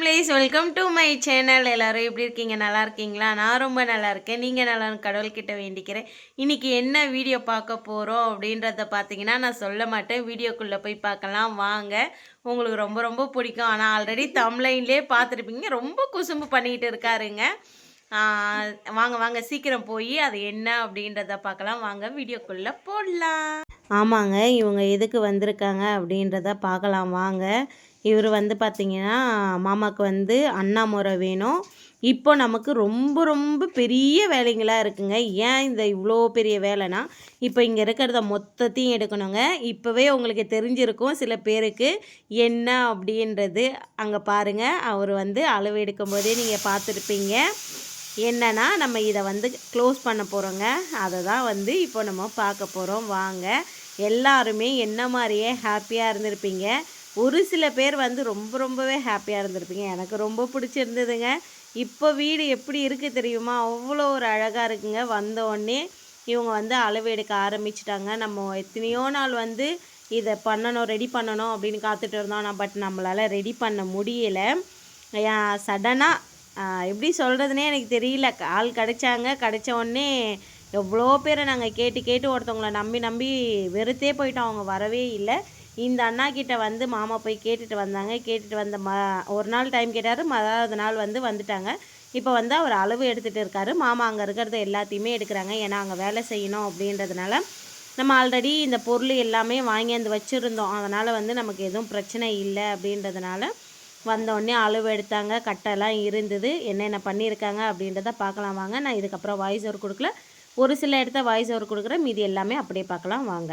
Families welcome to my channel எல்லாரும் எப்படி இருக்கீங்க? நல்லா இருக்கீங்களா? நான் ரொம்ப நல்லா இருக்கேன். நீங்கள் நல்லா கடவுள்கிட்ட வேண்டிக்கிறேன். இன்னைக்கு என்ன வீடியோ பார்க்க போகிறோம் அப்படின்றத பார்த்தீங்கன்னா நான் சொல்ல மாட்டேன். வீடியோக்குள்ளே போய் பார்க்கலாம். வாங்க. உங்களுக்கு ரொம்ப ரொம்ப பிடிக்கும். ஆனால் ஆல்ரெடி தமிழ்லைன்லேயே பார்த்துருப்பீங்க. ரொம்ப குசும்பு பண்ணிக்கிட்டு இருக்காருங்க. வாங்க வாங்க. சீக்கிரம் போய் அது என்ன அப்படின்றத பார்க்கலாம். வாங்க வீடியோக்குள்ளே போடலாம். ஆமாங்க. இவங்க எதுக்கு வந்திருக்காங்க அப்படின்றத பார்க்கலாம். வாங்க. இவர் வந்து பார்த்திங்கன்னா மாமாவுக்கு வந்து அண்ணா முறை வேணும். இப்போ நமக்கு ரொம்ப ரொம்ப பெரிய வேலைங்களாக இருக்குங்க. ஏன் இந்த இவ்வளோ பெரிய வேலைனா இப்போ இங்கே இருக்கிறத மொத்தத்தையும் எடுக்கணுங்க. இப்போவே உங்களுக்கு தெரிஞ்சிருக்கும் சில பேருக்கு என்ன அப்படின்றது. அங்கே பாருங்கள் அவர் வந்து அளவு எடுக்கும்போதே நீங்கள் பார்த்துருப்பீங்க. என்னன்னா நம்ம இதை வந்து க்ளோஸ் பண்ண போகிறோங்க அதை தான் வந்து இப்போ நம்ம பார்க்க போகிறோம் வாங்க. எல்லாருமே என்ன மாதிரியே ஹாப்பியாக இருந்திருப்பீங்க. ஒரு சில பேர் வந்து ரொம்ப ரொம்பவே ஹாப்பியாக இருந்திருப்பீங்க. எனக்கு ரொம்ப பிடிச்சிருந்ததுங்க. இப்போ வீடு எப்படி இருக்குது தெரியுமா? அவ்வளோ ஒரு அழகாக இருக்குங்க. வந்தோடனே இவங்க வந்து அளவு எடுக்க ஆரம்பிச்சிட்டாங்க. நம்ம எத்தனையோ நாள் வந்து இதை பண்ணணும் ரெடி பண்ணணும் அப்படின்னு காத்துட்டு இருந்தோம். நான் பட் நம்மளால் ரெடி பண்ண முடியலை. சடனாக எப்படி சொல்கிறதுனே எனக்கு தெரியல. ஆள் கிடைச்சாங்க. கிடைச்ச உடனே எவ்வளோ பேரை நாங்கள் கேட்டு கேட்டு ஒருத்தவங்கள நம்பி நம்பி வெறுத்தே போயிட்டோம். அவங்க வரவே இல்லை. இந்த அண்ணா கிட்ட வந்து மாமா போய் கேட்டுட்டு வந்தாங்க. கேட்டுட்டு வந்த ம ஒரு நாள் டைம் கேட்டார். மதாவது நாள் வந்து வந்துட்டாங்க. இப்போ வந்து அவர் அளவு எடுத்துகிட்டு இருக்காரு. மாமா அங்கே இருக்கிறத எல்லாத்தையுமே எடுக்கிறாங்க. ஏன்னா அங்கே வேலை செய்யணும் அப்படின்றதுனால நம்ம ஆல்ரெடி இந்த பொருள் எல்லாமே வாங்கியாந்து வச்சுருந்தோம். அதனால் வந்து நமக்கு எதுவும் பிரச்சனை இல்லை அப்படின்றதுனால வந்தோடனே அளவு எடுத்தாங்க. கட்டெல்லாம் இருந்தது. என்னென்ன பண்ணியிருக்காங்க அப்படின்றத பார்க்கலாம் வாங்க. நான் இதுக்கப்புறம் வாய்ஸ் ஓவர் கொடுக்கல. ஒரு சில இடத்த வாய்ஸ் ஓவர் கொடுக்குறேன். மீதி எல்லாமே அப்படியே பார்க்கலாம் வாங்க.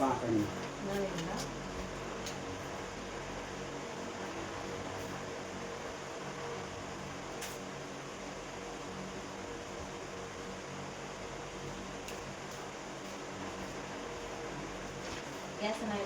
बाँस చేస్తున్నారు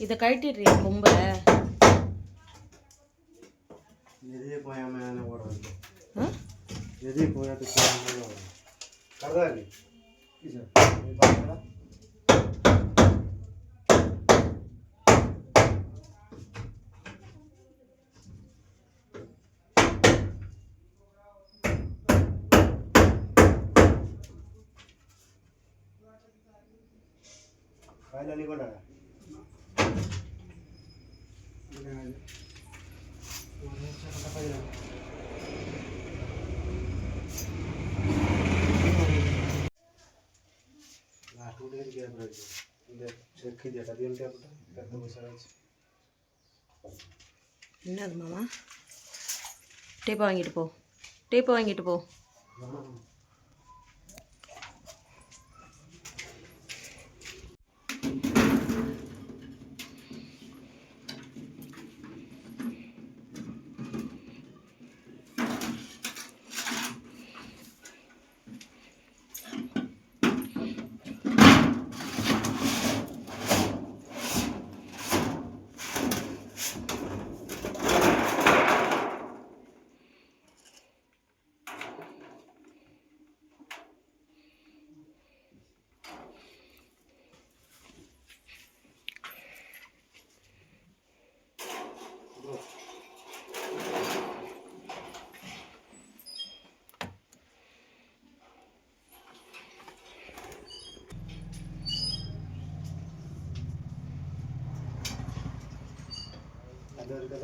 இதை கழட்டிடுறியா கொம்பை எதிரே போயாமல் ஓடுறது టూ డేస్ గ్యాప్ రైతు చెక్ ఇది అది ఏంటి అప్పుడు పెద్ద మసాలా என்னது மாமா டேப்பை வாங்கிட்டு போ டேப்பை வாங்கிட்டு போ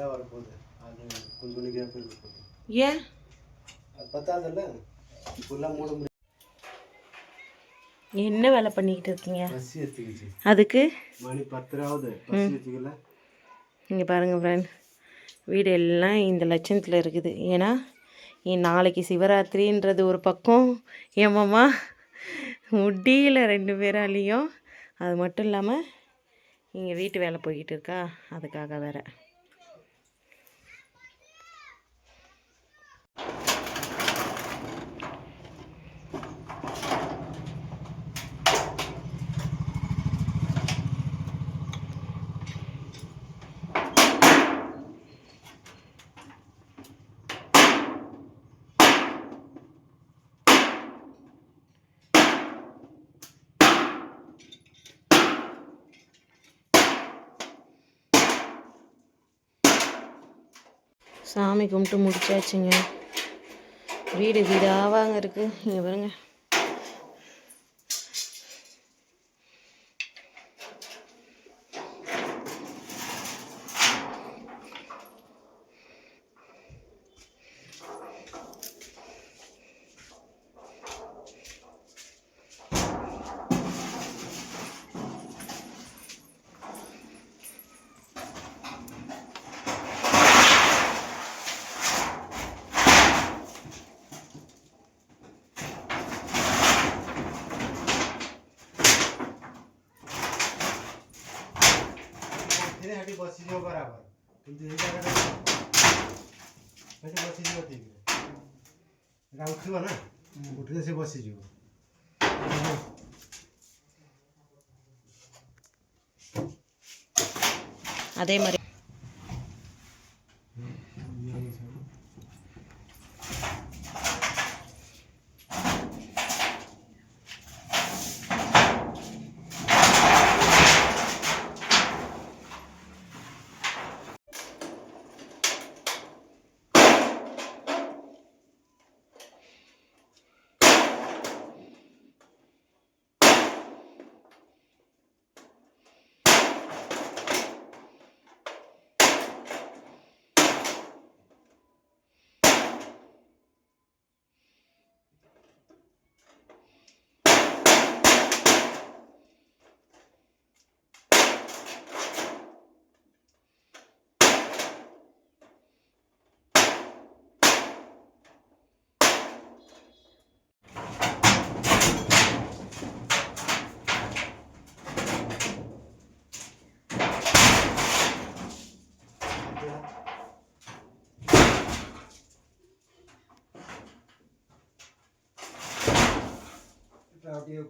தான் வரப்போகுது அது கொஞ்சம் கொஞ்சம் கேப் இருக்க போகுது ஏன்? அது பத்தாதுல்ல? ஃபுல்லாக மூட முடியும் என்ன வேலை பண்ணிக்கிட்டு இருக்கீங்க? பசி எடுத்துக்கிச்சு. அதுக்கு? மணி பத்தராவது பசி எடுத்துக்கல. இங்கே பாருங்கள் ஃப்ரெண்ட் வீடு எல்லாம் இந்த லட்சணத்தில் இருக்குது. ஏன்னா நாளைக்கு சிவராத்திரின்றது ஒரு பக்கம். ஏமாம்மா முடியல ரெண்டு பேராலையும். அது மட்டும் இல்லாமல் இங்கே வீட்டு வேலை போய்கிட்டு இருக்கா? அதுக்காக வேற. சாமி கும்பிட்டு முடிச்சாச்சுங்க. வீடு வீடாவாங்க இருக்குது இங்கே பாருங்கள் হেঁটে বসিয়ে দিও বরাবর কিন্তু এই জায়গাটা হেঁটে বসিয়ে দিও ঠিক এটা উঠিব না উঠিলে সে বসিଯିବ అదే మరి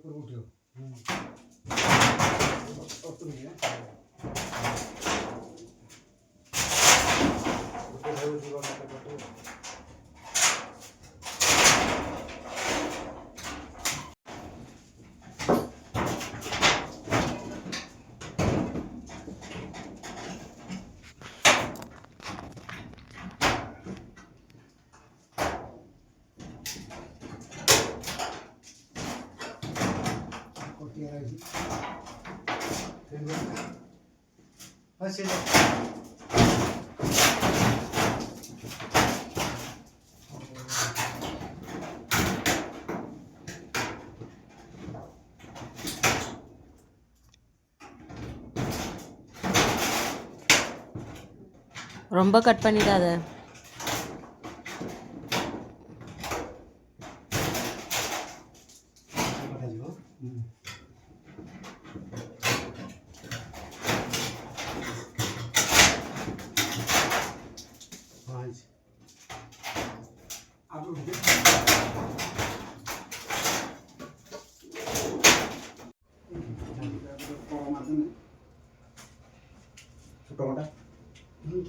উপরে উঠেও ହଁ ரொம்ப கட் பண்ணிடாத.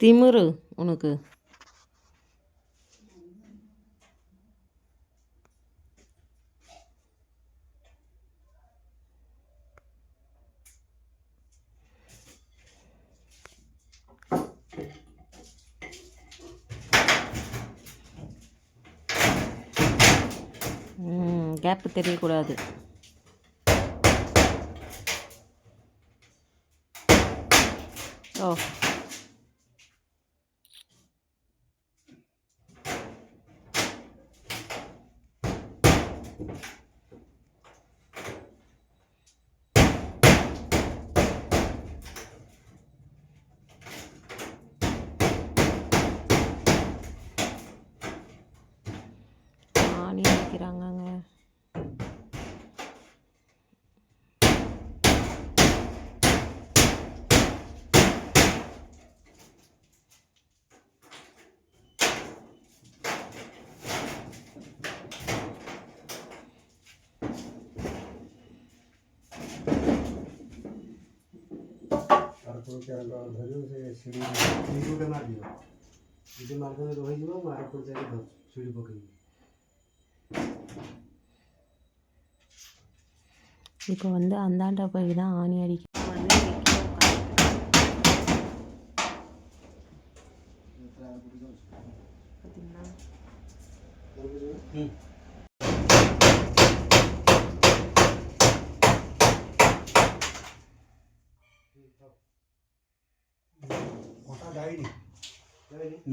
திமிரு உனக்கு. கேப்பு தெரியக்கூடாது. Oh. মারকুড় কেরাল ধরিও সে সিঁড়ি সিঁড়ি মারিদিও যদি মারখানে রহিযিব মারকুড় যাই ধর সিঁড়ি পকাইব இப்போ வந்து அந்தாண்ட போய் தான் ஆணி அடிக்க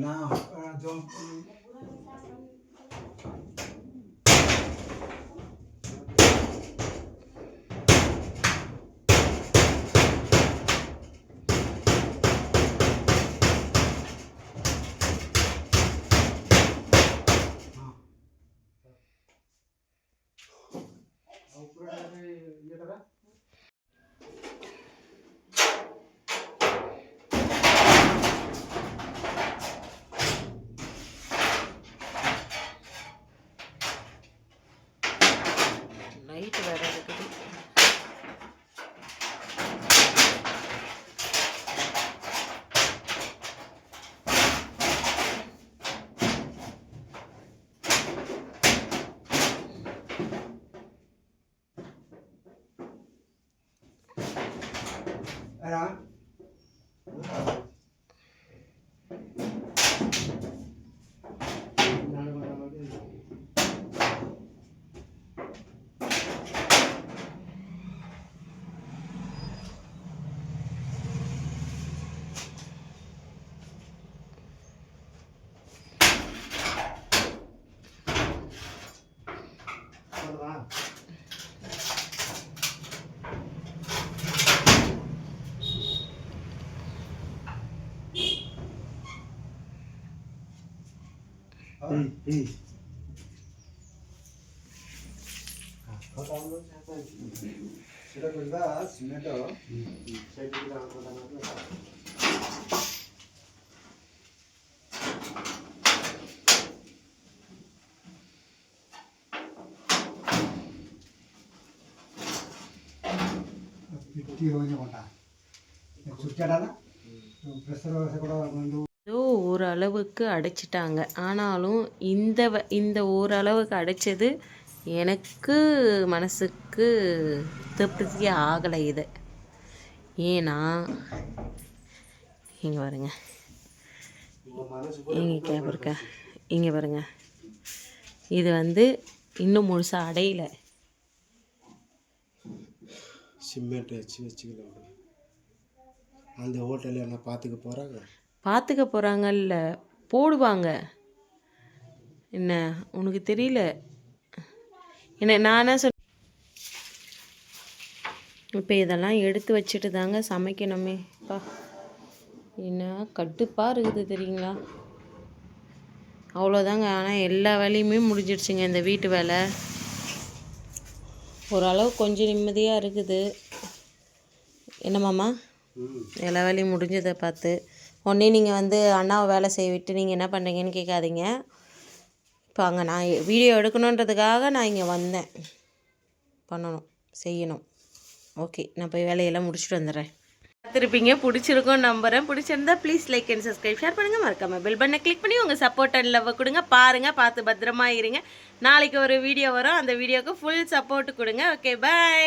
now. Uh, don't. Oh. Oh, Oprah. and I 응, 응. 거다는 약간 지라거리가 지면서 제주랑 거다는 띄워오다. 죽잖아. 그래서 그거는 ஓரளவுக்கு அடைச்சிட்டாங்க. ஆனாலும் இந்த வ- இந்த ஓரளவுக்கு அடைச்சது எனக்கு மனசுக்கு திருப்தி ஆகலை இது. ஏன்னா இங்கே பாருங்க. இங்கே கேப் இருக்க? இங்கே பாருங்க. இது வந்து இன்னும் முழுசாக அடையலை. சிமெண்ட் வச்சு வச்சுக்கலாம் அந்த ஹோட்டலில் என்ன பார்த்துக்க போகிறாங்க பார்த்துக்க போகிறாங்கல்ல போடுவாங்க. என்ன உனக்கு தெரியல? என்ன நானே சொல் இப்போ இதெல்லாம் எடுத்து வச்சுட்டு தாங்க சமைக்கணுமே. பா என்ன கடுப்பாக இருக்குது தெரியுங்களா? அவ்வளோதாங்க ஆனால் எல்லா வேலையுமே முடிஞ்சிடுச்சுங்க இந்த வீட்டு வேலை. ஓரளவு கொஞ்சம் நிம்மதியாக இருக்குது. என்னமாம்மா எல்லா வேலையும் முடிஞ்சதை பார்த்து. உடனே நீங்கள் வந்து அண்ணாவை வேலை செய்ய விட்டு நீங்கள் என்ன பண்ணுறீங்கன்னு கேட்காதீங்க. இப்போ அங்கே நான் வீடியோ எடுக்கணுன்றதுக்காக நான் இங்கே வந்தேன். பண்ணணும் செய்யணும். ஓகே நான் போய் வேலையெல்லாம் முடிச்சுட்டு வந்துடுறேன். பார்த்துருப்பீங்க பிடிச்சிருக்கும் நம்புகிறேன் பிடிச்சிருந்தா please like and subscribe share பண்ணுங்கள் மறக்காமல் பெல் பண்ண கிளிக் பண்ணி உங்கள் சப்போர்ட் அண்ட் லவ் கொடுங்க. பாருங்கள் பார்த்து பத்திரமா இருங்க. நாளைக்கு ஒரு வீடியோ வரும். அந்த வீடியோவுக்கு ஃபுல் சப்போர்ட் கொடுங்க. Okay bye